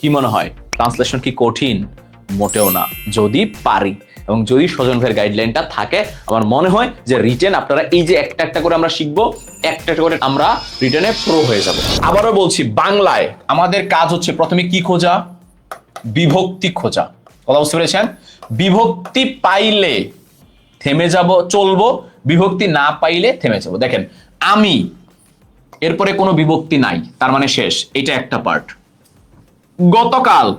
কি মনে হয়? ট্রান্সলেশন কি কঠিন? মোটেও না। যদি পারি, এবং যদি স্বজন ভাইয়ের গাইডলাইনটা থাকে, আমার মনে হয় যে রিটেন আপনারা এই যে একটা একটা করে আমরা শিখব, একটা একটা করে আমরা রিটেনে প্রো হয়ে যাব। আবারও বলছি, বাংলায় আমাদের কাজ হচ্ছে প্রথমে কি খোঁজা? বিভক্তি খোঁজা। কথা বুঝতে পেরেছেন? বিভক্তি পাইলে থেমে যাব, চলবো, বিভক্তি না পাইলে থেমে যাব। দেখেন, আমি, এরপরে কোনো বিভক্তি নাই, তার মানে শেষ। এটা একটা পার্ট গতকাল,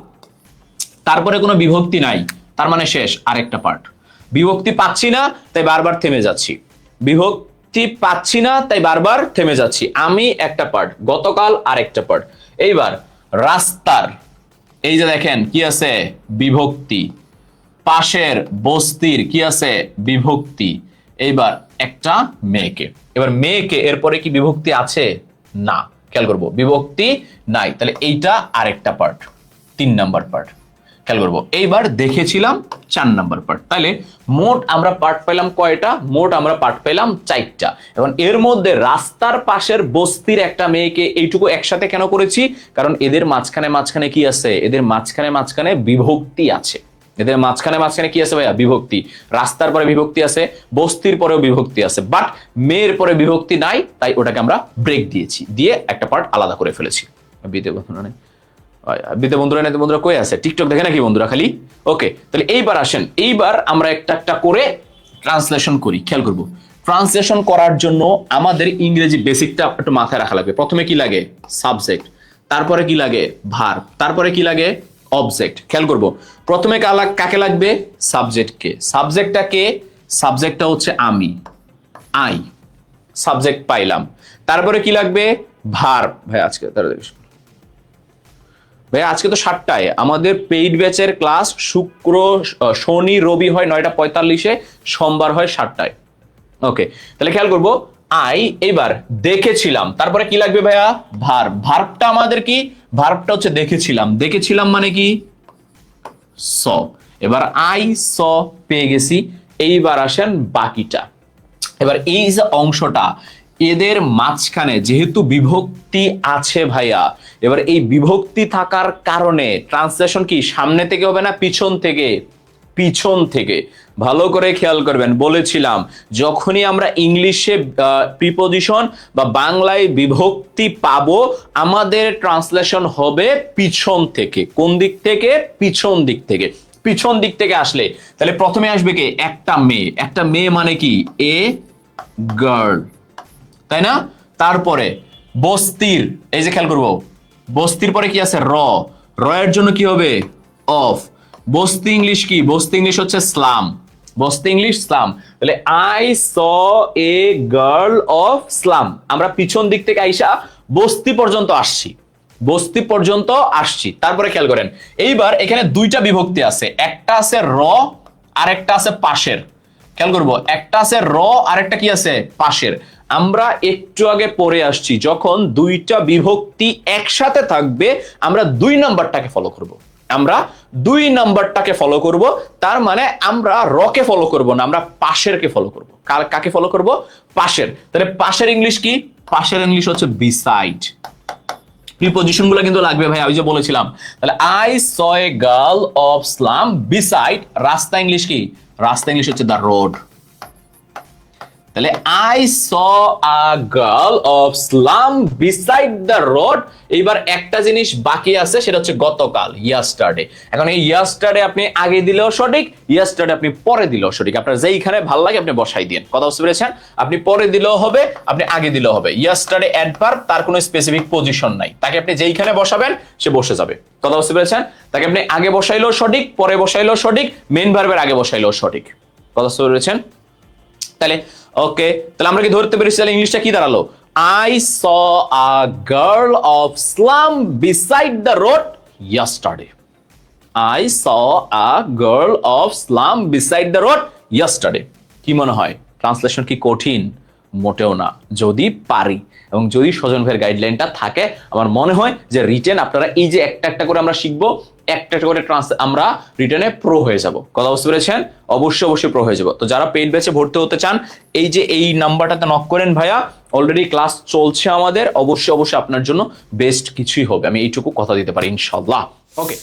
তারপরে কোনো বিভক্তি নাই, তার মানে শেষ আরেকটা পার্ট বিভক্তি পাচ্ছি না, তাই বারবার থেমে যাচ্ছি। বিভক্তি পাচ্ছি না, তাই বারবার থেমে যাচ্ছি। আমি একটা পার্ট গতকাল আরেকটা পার্ট এইবার, রাস্তার, এই যে দেখেন, কি আছে? বিভক্তি। পাশের বস্তির, কি আছে? বিভক্তি। এইবার একটা মেয়েকে। এবার মেয়েকে, এরপরে কি বিভক্তি আছে? না। খেয়াল করব। বিভক্তি নাই। তাহলে এইটা আরেকটা পার্ট তিন নাম্বার পার্ট খেয়াল করব। এইবার দেখেছিলাম চার নাম্বার পার্ট তাহলে মোট আমরা পার্ট পেলাম কয়টা? মোট আমরা পার্ট পেলাম চারটা। এবং এর মধ্যে রাস্তার পাশের বস্তির একটা মেয়েকে এইটুকু একসাথে কেন করেছি? কারণ এদের মাঝখানে মাঝখানে কি আছে? এদের মাঝখানে মাঝখানে বিভক্তি আছে। এদের মাঝখানে মাঝখানে কি আছে ভাইয়া? বিভক্তি। রাস্তার পরে বিভক্তি আছে, বস্তির পরেও বিভক্তি আছে। বাট মেয়ের পরে বিভক্তি নাই, তাই ওটাকে আমরা ব্রেক দিয়েছি। দিয়ে একটা পার্ট আলাদা করে ফেলেছি। বিতে বন্ধুরা নেই। বন্ধুরা কই আছে? টিকটক দেখে নাকি বন্ধুরা খালি? ওকে তাহলে এইবার আসেন। এইবার আমরা একটা একটা করে ট্রান্সলেশন করি। খেয়াল করব। ট্রান্সলেশন করার জন্য আমাদের ইংরেজি বেসিকটা একটু মাথায় রাখা লাগবে। প্রথমে কি লাগে? সাবজেক্ট তারপরে কি লাগে? ভার তারপরে কি লাগে? অবজেক্ট খেয়াল করব। প্রথমে কাকে লাগবে? সাবজেক্টকে সাবজেক্টটা কে? সাবজেক্টটা হচ্ছে আমি। আই সাবজেক্ট পাইলাম। তারপরে কি লাগবে? ভার ভাই আজকে ভাই আজকে তো সাতটায়। আমাদের পেইড ব্যাচের ক্লাস শুক্র শনি, রবি হয় নয়টা পঁয়তাল্লিশে, সোমবার হয় সাতটায়। ওকে তাহলে খেয়াল করব। আই এবার দেখেছিলাম। তারপরে কি লাগবে ভাইয়া? ভার ভার্বটা আমাদের কি? ভার্বটা হচ্ছে দেখেছিলাম। দেখেছিলাম মানে কি? স। এবার আই, স পেয়ে গেছি। এইবার আসেন বাকিটা। এবার এই যে অংশটা, এদের মাঝখানে যেহেতু বিভক্তি আছে ভাইয়া, এবার এই বিভক্তি থাকার কারণে ট্রান্সলেশন কি? সামনে থেকে হবে না পিছন থেকে? পিছন থেকে। ভালো করে খেয়াল করবেন, বলেছিলাম, যখনই আমরা ইংলিশে প্রিপোজিশন বা বাংলায় বিভক্তি পাব, আমাদের ট্রান্সলেশন হবে পিছন থেকে। কোন দিক থেকে? পিছন দিক থেকে। পিছন দিক থেকে আসলে, তাহলে প্রথমে আসবে কি? একটা মেয়ে। একটা মেয়ে মানে কি? এ গার্ল তাই না? তারপরে, বস্তির। এই যে খেয়াল করব, বস্তির পরে কি আছে? র। র এর জন্য কি হবে? অফ বস্তি ইংলিশ কি? বস্তি ইংলিশ হচ্ছে স্লাম। বস্তি ইংলিশ, স্লাম। তাহলে I saw a girl of slum আমরা পিছন দিক থেকে আইসা বস্তি পর্যন্ত আসছি। বস্তি পর্যন্ত আসছি। তারপরে খেয়াল করেন। এইবার এখানে দুইটা বিভক্তি আছে। একটা আছে র আর একটা আছে পাশের। খেয়াল করব। একটা আছে র আর একটা কি আছে? পাশের। আমরা একটু আগে পড়ে আসছি, যখন দুইটা বিভক্তি একসাথে থাকবে, আমরা দুই নাম্বারটাকে ফলো করব। আমরা দুই নাম্বারটাকে ফলো করব, তার মানে আমরা রকে ফলো করব না, আমরা পাশেরকে ফলো করব। কার কাকে ফলো করব? পাশের। তাহলে পাশের ইংলিশ কি? পাশের ইংলিশ হচ্ছে বিসাইড প্রিপোজিশনগুলো কিন্তু লাগবে ভাই আমি যে বলেছিলাম। তাহলে I saw a girl of slum beside রাস্তা ইংলিশ কি? রাস্তা ইংলিশ হচ্ছে দ্য রোড তাহলে I saw a girl of slum beside the road এইবার একটা জিনিস বাকি আছে, সেটা হচ্ছে গতকাল ইয়াস্টারডে এখন এই ইয়াস্টারডে আপনি আগে দিলেও সঠিক ইয়াস্টারডে আপনি পরে দিলেও সঠিক। আপনার যেইখানে ভালো লাগে আপনি বসাই দিন কথা বুঝতে পেরেছেন? আপনি পরে দিলেও হবে, আপনি আগে দিলেও হবে। ইয়াস্টারডে অ্যাডভার্ব তার কোনো স্পেসিফিক পজিশন নাই। তাকে আপনি যেইখানে বসাবেন, সে বসে যাবে। কথা বুঝতে পেরেছেন? তাকে আপনি আগে বসাইলেও সঠিক, পরে বসাইলেও সঠিক মেন ভার্বের আগে বসাইলেও সঠিক। কথা বুঝতে পেরেছেন? তাহলে ওকে তাহলে আমরা কি ধরতে পেরেছি? তাহলে ইংলিশটা কি দাঁড়াল? I saw a girl of slum beside the road yesterday I saw a girl of slum beside the road yesterday কি মনে হয়? ট্রান্সলেশন কি কঠিন? মোটেও না, যদি পারি। এবং যদি স্বজন ভাইয়ের গাইডলাইনটা থাকে, আমার মনে হয় যে রিটেন আপনারা এই যে একটা একটা করে আমরা শিখব, একটা একটা করে ট্রান্স আমরা রিটেনে প্রো হয়ে যাব। কথা বুঝতে পেরেছেন? অবশ্যই অবশ্যই প্রো হয়ে যাব। তো যারা পেইড ব্যাচে ভর্তি হতে চান, এই যে এই নাম্বারটাতে নক করেন ভাইয়া অলরেডি ক্লাস চলছে আমাদের, অবশ্যই অবশ্যই আপনার জন্য বেস্ট কিছুই হবে। আমি এইটুকু কথা দিতে পারি ইনশাল্লাহ ওকে